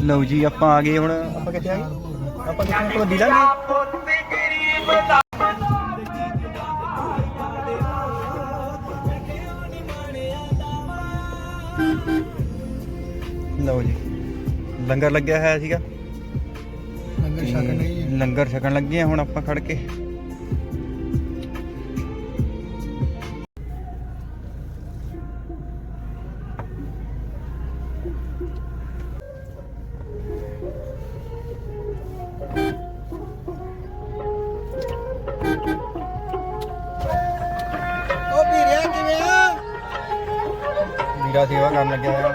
ਲਓ ਜੀ ਆਪਾਂ ਆ ਗਏ ਹੁਣ। ਆਪਾਂ ਕਿੱਥੇ ਆ ਗਏ? ਆਪਾਂ ਕਿੱਥੇ ਕਬੱਡੀ ਲਾਂਗੇ ਲਓ ਜੀ ਲੰਗਰ ਲੱਗਿਆ ਹੋਇਆ ਸੀਗਾ। ਲੰਗਰ ਛਕਣ ਤੇ ਲੱਗੇ ਹੁਣ ਆਪਾਂ ਖੜ ਕੇ। ਵੀਰਾ ਸੇਵਾ ਕਰਨ ਲੱਗਿਆ ਹੋਇਆ।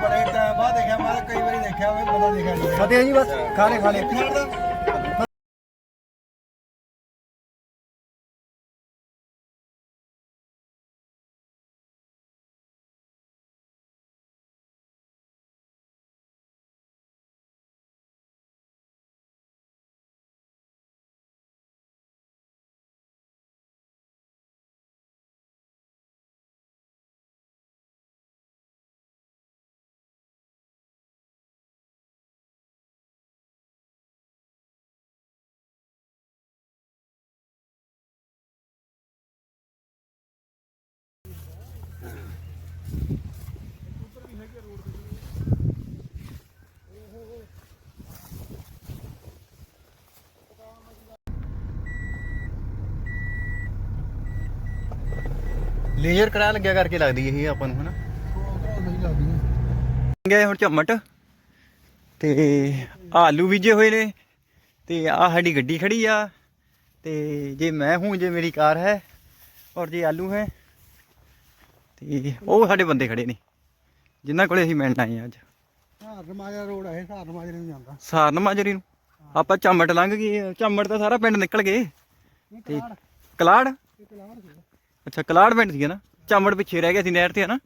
ਬੜੇ ਟਾਈਮ ਬਾਅਦ ਦੇਖਿਆ ਮੈਂ ਕਈ ਵਾਰੀ ਦੇਖਿਆ ਹੋਵੇ ਪਤਾ ਦੇਖਿਆ ਨਹੀਂ ਫਤਿਹ ਜੀ ਬਸ? ਖਾਣੇ ਖਾਣੇ ਲੇਜ਼ਰ ਕਰਾ ਲੱਗਿਆ ਕਰਕੇ ਲੱਗਦੀ ਇਹ ਆਪਾਂ ਨੂੰ ਹਨਾ? ਗਏ ਹੁਣ ਝਮਟ ਤੇ ਆਲੂ ਬੀਜੇ ਹੋਏ ਨੇ ਤੇ ਆ ਸਾਡੀ ਗੱਡੀ ਖੜੀ ਆ ਤੇ ਜੇ ਮੈਂ ਹੂੰ ਜੇ ਮੇਰੀ ਕਾਰ ਹੈ ਔਰ ਜੇ ਆਲੂ ਹੈ ਤੇ ਉਹ ਸਾਡੇ ਬੰਦੇ ਖੜੇ ਨੇ ਜਿਨ੍ਹਾਂ ਕੋਲੇ ਅਸੀਂ ਮਿਲਣ ਆਏ ਆ ਅੱਜ। ਹਾਰ ਮਾਜਰਾ ਰੋਡ ਹੈ ਨੂੰ ਜਾਂਦਾ। ਸਾਰਨ ਮਾਜਰੀ ਨੂੰ ਆਪਾਂ ਝਮਟ ਲੰਘ ਗਏ ਝਮਟ ਤਾਂ ਸਾਰਾ ਪਿੰਡ ਨਿਕਲ ਗਏ ਤੇ ਕਲਾੜ? ਅੱਛਾ ਕਲਾੜ ਪਿੰਡ ਸੀਗਾ ਨਾ ਝਮਟ ਪਿੱਛੇ ਰਹਿ ਗਿਆ ਸੀ ਨਹਿਰ ਤੇ, ਹਨਾ?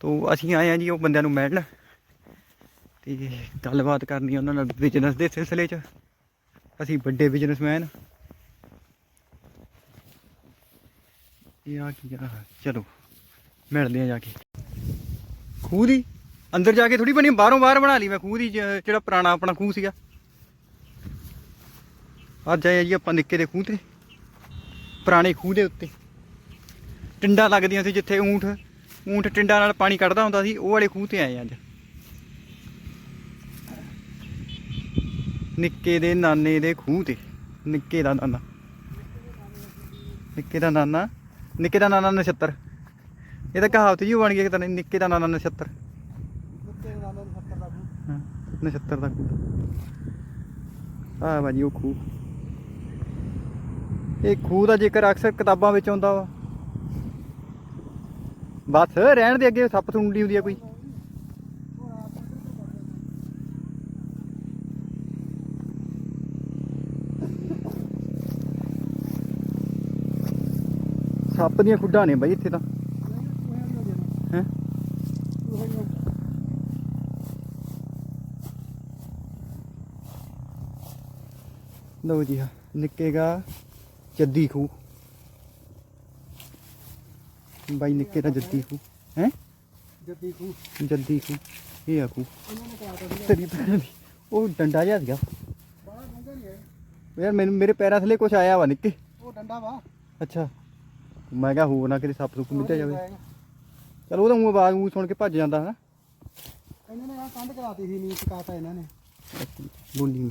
ਤੋ ਅਸੀਂ ਆਏ ਆ ਜੀ, ਉਹ ਬੰਦਿਆਂ ਨੂੰ ਮਿਲਣ। ਤੇ ਗੱਲਬਾਤ ਕਰਨੀ ਉਹਨਾਂ ਨਾਲ ਬਿਜ਼ਨਸ ਦੇ ਸਿਲਸਿਲੇ 'ਚ। ਅਸੀਂ ਵੱਡੇ ਬਿਜ਼ਨਸਮੈਨ ਇਹ ਆ ਕੀ ਆ? ਚਲੋ, ਮਿਲਦੇ ਆ ਜਾ ਕੇ। ਖੂਹ ਦੀ? ਅੰਦਰ ਜਾ ਕੇ ਥੋੜੀ ਬਣੀ, ਬਾਹਰੋਂ ਬਾਹਰ ਬਣਾ ਲਈ ਮੈਂ ਖੂਹ ਦੀ ਜਿਹੜਾ ਪੁਰਾਣਾ ਆਪਣਾ ਖੂਹ ਸੀਗਾ। ਅੱਜ ਆਏ ਆ ਜੀ ਆਪਾਂ ਨਿੱਕੇ ਦੇ ਖੂਹ ਤੇ, ਪੁਰਾਣੇ ਖੂਹ ਦੇ ਉੱਤੇ। ਟਿੰਡਾਂ ਲੱਗਦੀਆਂ ਸੀ ਜਿੱਥੇ ਊਂਠ ਊਂਠ ਟਿੰਡਾਂ ਨਾਲ ਪਾਣੀ ਕੱਢਦਾ ਹੁੰਦਾ ਸੀ ਉਹ ਵਾਲੇ ਖੂਹ ਤੇ ਆਏ ਅੱਜ। ਨਿੱਕੇ ਦੇ ਨਾਨੇ ਦੇ ਖੂਹ ਤੇ ਨਿੱਕੇ ਦਾ ਨਾਨਾ। ਨਿੱਕੇ ਦਾ ਨਾਨਾ ਨਿੱਕੇ ਦਾ ਨਾਨਾ ਨਛੱਤਰ। ਇਹ ਤਾਂ ਕਹਾਵਤ ਜੀ ਬਣ ਗਈ ਕਿ ਤਾਂ ਨਿੱਕੇ ਦਾ ਨਾਨਾ ਨਛੱਤਰ। ਕੁੱਤੇ ਦਾ ਨਾਮ 70 ਦਾ ਬੂ ਹਾਂ ਨਛੱਤਰ ਦਾ ਖੂਹ। ਆ ਬਾਜੀ ਉਹ ਖੂਹ। ਇਹ ਖੂਹ ਦਾ ਜ਼ਿਕਰ ਅਕਸਰ ਕਿਤਾਬਾਂ ਵਿੱਚ ਆਉਂਦਾ ਵਾ। ਬਸ ਰਹਿਣ ਦੇ ਅੱਗੇ ਸੱਪ ਸੁਣਨੀ ਹੁੰਦੀ ਆ ਕੋਈ। ਸੱਪ ਦੀਆਂ ਖੁੱਡਾਂ ਨੇ ਬਾਈ ਇੱਥੇ ਤਾਂ। ਹੈ? ਲਓ ਜੀ ਹਾਂ ਨਿੱਕੇਗਾ ਚੱਦੀ ਖੂਹ। ਬਾਈ ਨਿੱਕੇ ਦਾ ਜੱਦੀ ਖੂਹ ਹੈ? ਜੱਦੀ ਖੂ। ਜੱਦੀ ਖੂਹ ਇਹ ਆ ਨੇ ਸੀ ਤੇਰੀ ਭੈਣ ਦੀ ਉਹ ਡੰਡਾ ਜਿਹਾ ਸੀਗਾ। ਯਾਰ ਮੈਨੂੰ ਮੇਰੇ ਪੈਰਾਂ ਥੱਲੇ ਕੁਝ ਆਇਆ ਵਾ ਨਿੱਕੇ। ਉਹ ਡੰਡਾ ਵਾ। ਅੱਛਾ। ਮੈਂ ਕਿਹਾ ਹੋਰ ਨਾ ਕਿਤੇ ਸੱਪ ਸੁੱਪ ਮਿੱਟਿਆ ਜਾਵੇ। ਚਲ ਉਹਦਾ ਮੂੰਹ ਆਵਾਜ਼ ਮੂੰਹ ਸੁਣ ਕੇ ਭੱਜ ਜਾਂਦਾ ਹੈ ਇਹਨਾਂ ਨੇ ਆ ਕੰਧ ਕਰਾਤੀ ਸੀ ਨੀਚ ਕਾਤਾ ਇਹਨਾਂ ਨੇ। ਬੋਲੀ ਨੀ।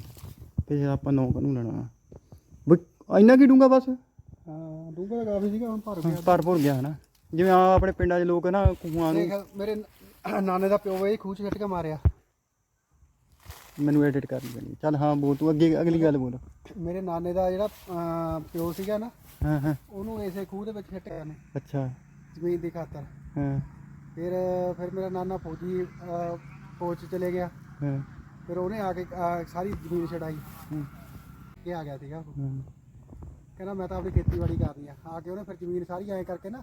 ਤੇ ਆਪਾਂ ਨੌ ਕਨੂੰ ਲੈਣਾ ਬਈ ਇੰਨਾ ਕੀ ਡੂੰਗਾ ਬਸ? ਹਾਂ ਡੂੰਘਾ ਦਾ ਕਾਫੀ ਸੀਗਾ ਹੁਣ ਭਰ ਗਿਆ। ਭਰ ਭੁਰ ਗਿਆ ਹਨਾ? ਜਿਵੇਂ ਆ ਆਪਣੇ ਪਿੰਡਾਂ 'ਚ ਲੋਕ ਨਾ ਕੂਆਂ ਨੂੰ ਦੇਖ ਮੇਰੇ ਨ- ਨਾਨੇ ਦਾ ਪਿਓ ਇਹ ਖੂਚ ਛੱਟ ਕੇ ਮਾਰਿਆ। ਮੈਨੂੰ ਐਡਿਟ ਕਰਨੀ ਪੈਣੀ। ਚੱਲ ਹਾਂ ਬੋਲ ਤੂੰ ਅੱਗੇ ਅਗਲੀ ਗੱਲ ਬੋਲ। ਮੇਰੇ ਨਾਨੇ ਦਾ ਜਿਹੜਾ ਪਿਓ ਸੀਗਾ ਨਾ ਹਾਂ ਹਾਂ। ਉਹਨੂੰ ਇਸੇ ਖੂਹ ਦੇ ਵਿੱਚ ਛੱਟ ਗਿਆ ਨੇ ਅੱਛਾ। ਜ਼ਮੀਨ ਦੀ ਖਾਤਰ। ਹਾਂ। ਫਿਰ ਫਿਰ ਮੇਰਾ ਨਾਨਾ ਫੌਜੀ ਫੌਜ 'ਚ ਚਲੇ ਗਿਆ। ਹਾਂ। ਫਿਰ ਉਹਨੇ ਆ ਕੇ ਸਾਰੀ ਜ਼ਮੀਨ ਛਡਾਈ। ਹੂੰ, ਇਹ ਆ ਗਿਆ ਸੀਗਾ ਉਹ। ਹੂੰ, ਕਹਿੰਦਾ ਮੈਂ ਤਾਂ ਆਪਣੀ ਖੇਤੀਬਾੜੀ ਕਰਨੀ ਆ। ਆ ਕੇ ਉਹਨੇ ਫਿਰ ਜ਼ਮੀਨ ਸਾਰੀ ਐਂ ਕਰਕੇ ਨਾ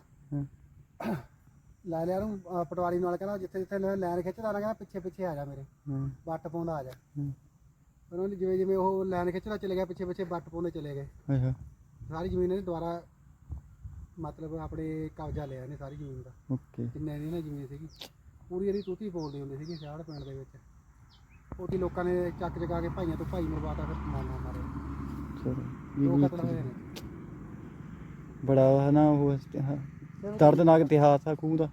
ਲੈ ਲਿਆ ਅਹ, ਪਟਵਾਰੀ ਨਾਲ ਕਹਿੰਦਾ ਜਿੱਥੇ ਜਿੱਥੇ ਲੈਣ ਖਿੱਚਦਾ ਨਾ ਕਹਿੰਦਾ ਪਿੱਛੇ ਪਿੱਛੇ ਆ ਜਾ ਮੇਰੇ। ਹੂੰ, ਵੱਟ ਪਾਉਂਦਾ ਆ ਜਾ। ਹੂੰ। ਫਿਰ ਉਹਨੇ ਜਿਵੇਂ ਜਿਵੇਂ ਉਹ ਲੈਣ ਖਿੱਚਦਾ ਚਲੇ ਗਿਆ ਪਿੱਛੇ ਪਿੱਛੇ ਵੱਟ ਪਾਉਂਦੇ ਚਲੇ ਗਏ। ਅੱਛਾ ਸਾਰੀ ਜ਼ਮੀਨ ਇਹਨੇ ਦੁਬਾਰਾ ਮਤਲਬ ਆਪਣੇ ਕਬਜ਼ਾ ਲਿਆ ਇਹਨੇ ਸਾਰੀ ਜ਼ਮੀਨ ਦਾ। ਓਕੇ। ਜਿੰਨੇ ਦੀ ਨਾ ਜ਼ਮੀਨ ਸੀਗੀ। ਪੂਰੀ ਇਹਦੀ ਤੂਤੀ ਬੋਲਦੇ ਹੁੰਦੇ ਸੀਗੇ ਸ਼ਾਹੜ ਪਿੰਡ ਦੇ ਵਿੱਚ। ਉਹਦੀ ਲੋਕਾਂ ਨੇ ਚੱਕ ਚਕਾ ਕੇ ਭਾਈਆਂ ਤੋਂ ਭਾਈ ਮਰਵਾਤਾ ਫਿਰ ਮਾਰਨਾ ਮਾਰੇ। ਚਲੋ ਇਹ ਵੀ ਨੇ। ਬੜਾ ਹੈ ਨਾ ਉਹ ਦਰਦਨਾਕ ਇਤਿਹਾਸ ਆ ਖੂਹ ਦਾ।